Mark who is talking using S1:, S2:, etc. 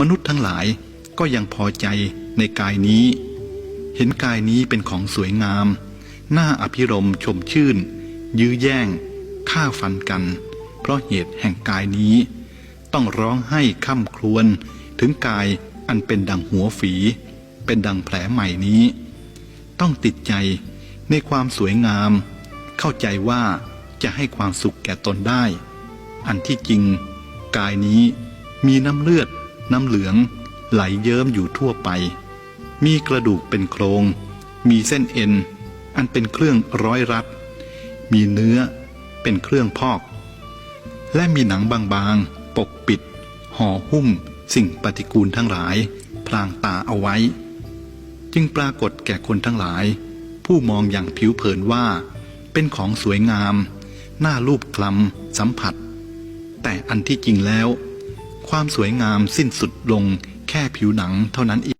S1: มนุษย์ทั้งหลายก็ยังพอใจในกายนี้ เห็นกายนี้เป็นของสวยงาม น่าอภิรมชมชื่น ยื้อแย่งฆ่าฟันกัน เพราะเหตุแห่งกายนี้ ต้องร้องให้ค่ำครวญถึงกายอันเป็นดังหัวฝี เป็นดังแผลใหม่นี้ ต้องติดใจในความสวยงาม เข้าใจว่าจะให้ความสุขแก่ตนได้ อันที่จริง กายนี้มีน้ำเลือด น้ำเหลือง ไหลเยิ้มอยู่ทั่วไป มีกระดูกเป็นโครง มีเส้นเอ็น อันเป็นเครื่องร้อยรัด มีเนื้อเป็นเครื่องพอก และมีหนังบางๆ ปกปิด ห่อหุ้ม สิ่งปฏิกูลทั้งหลาย พลางตาเอาไว้ จึงปรากฏแก่คนทั้งหลาย ผู้มองอย่างผิวเผินว่า เป็นของสวยงาม หน่ารูปคลำสัมผัส แต่อันที่จริงแล้ว ความสวยงามสิ้นสุดลงแค่ผิวหนังเท่านั้นเอง